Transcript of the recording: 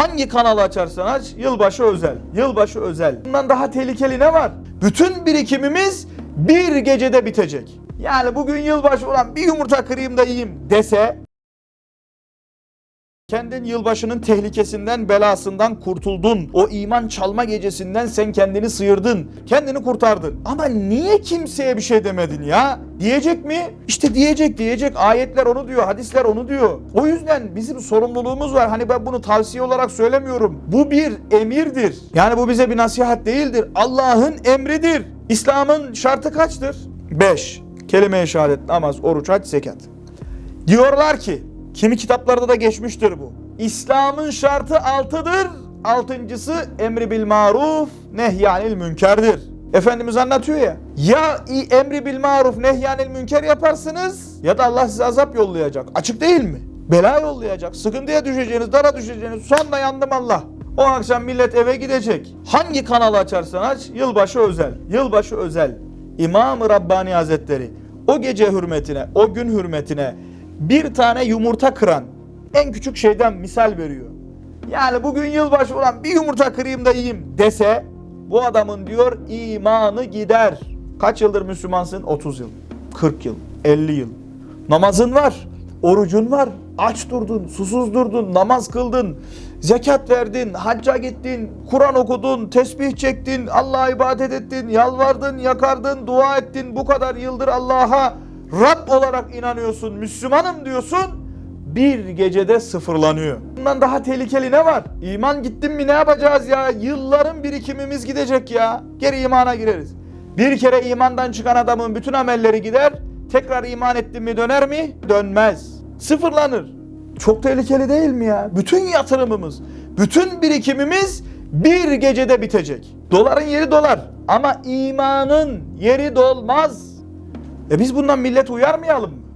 Hangi kanalı açarsan aç yılbaşı özel. Yılbaşı özel. Bundan daha tehlikeli ne var? Bütün birikimimiz bir gecede bitecek. Yani bugün yılbaşı olan bir yumurta kırayım da yiyeyim dese Kendin yılbaşının tehlikesinden, belasından kurtuldun. O iman çalma gecesinden sen kendini sıyırdın. Kendini kurtardın. Ama niye kimseye bir şey demedin ya? Diyecek mi? İşte diyecek diyecek. Ayetler onu diyor, hadisler onu diyor. O yüzden bizim sorumluluğumuz var. Hani ben bunu tavsiye olarak söylemiyorum. Bu bir emirdir. Yani bu bize bir nasihat değildir. Allah'ın emridir. İslam'ın şartı kaçtır? 5. Kelime-i şehadet, namaz, oruç, hac, zekat. Diyorlar ki, kimi kitaplarda da geçmiştir bu. İslam'ın şartı altıdır. Altıncısı emri bil maruf, nehyanil münkerdir. Efendimiz anlatıyor ya. Ya emri bil maruf, nehyanil münker yaparsınız ya da Allah size azap yollayacak. Açık değil mi? Bela yollayacak. Sıkıntıya düşeceğiniz, dara düşeceğiniz. Sonra yandım Allah. O akşam millet eve gidecek. Hangi kanalı açarsan aç, yılbaşı özel. Yılbaşı özel. İmam-ı Rabbani Hazretleri o gece hürmetine, o gün hürmetine bir tane yumurta kıran en küçük şeyden misal veriyor. Yani bugün yılbaşı olan bir yumurta kırayım da yiyeyim dese bu adamın diyor imanı gider. Kaç yıldır Müslümansın? 30 yıl, 40 yıl, 50 yıl. Namazın var, orucun var. Aç durdun, susuz durdun, namaz kıldın, zekat verdin, hacca gittin, Kur'an okudun, tesbih çektin, Allah'a ibadet ettin, yalvardın, yakardın, dua ettin. Bu kadar yıldır Allah'a Rab olarak inanıyorsun, Müslümanım diyorsun. Bir gecede sıfırlanıyor. Bundan daha tehlikeli ne var? İman gittin mi ne yapacağız ya? Yılların birikimimiz gidecek ya. Geri imana gireriz. Bir kere imandan çıkan adamın bütün amelleri gider. Tekrar iman ettin mi döner mi? Dönmez. Sıfırlanır. Çok tehlikeli değil mi ya? Bütün yatırımımız, bütün birikimimiz bir gecede bitecek. Doların yeri dolar ama imanın yeri dolmaz. E biz bundan millet uyarmayalım mı?